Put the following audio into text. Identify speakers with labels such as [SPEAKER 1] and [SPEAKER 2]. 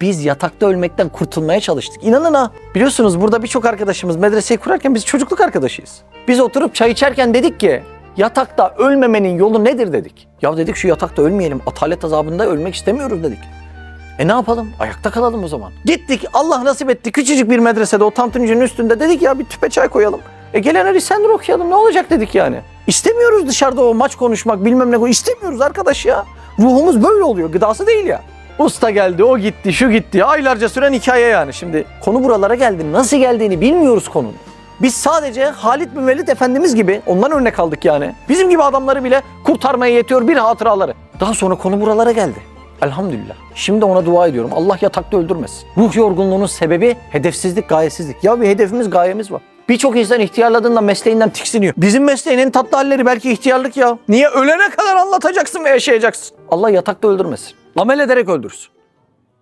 [SPEAKER 1] Biz yatakta ölmekten kurtulmaya çalıştık. İnanın ha. Biliyorsunuz burada birçok arkadaşımız medreseyi kurarken biz çocukluk arkadaşıyız. Biz oturup çay içerken dedik ki yatakta ölmemenin yolu nedir dedik. Ya dedik şu yatakta ölmeyelim. Atalet azabında ölmek istemiyoruz dedik. E ne yapalım? Ayakta kalalım o zaman. Gittik Allah nasip etti. Küçücük bir medresede o tantunicinin üstünde dedik ya bir tüpe çay koyalım. E gelene Rissendir okuyalım ne olacak dedik yani. İstemiyoruz dışarıda o maç konuşmak bilmem ne istemiyoruz arkadaş ya. Ruhumuz böyle oluyor gıdası değil ya. Usta geldi, o gitti, şu gitti. Aylarca süren hikaye yani. Şimdi konu buralara geldi. Nasıl geldiğini bilmiyoruz konunun. Biz sadece Halit bin Velid Efendimiz gibi ondan örnek aldık yani. Bizim gibi adamları bile kurtarmaya yetiyor bir hatıraları. Daha sonra konu buralara geldi. Elhamdülillah. Şimdi ona dua ediyorum. Allah yatakta öldürmesin. Ruh yorgunluğunun sebebi hedefsizlik, gayesizlik. Ya bir hedefimiz, gayemiz var. Birçok insan ihtiyarladığında mesleğinden tiksiniyor. Bizim mesleğin en tatlı halleri belki ihtiyarlık ya. Niye ölene kadar anlatacaksın ve yaşayacaksın? Allah yatakta öldürmesin. Amel ederek öldürsün.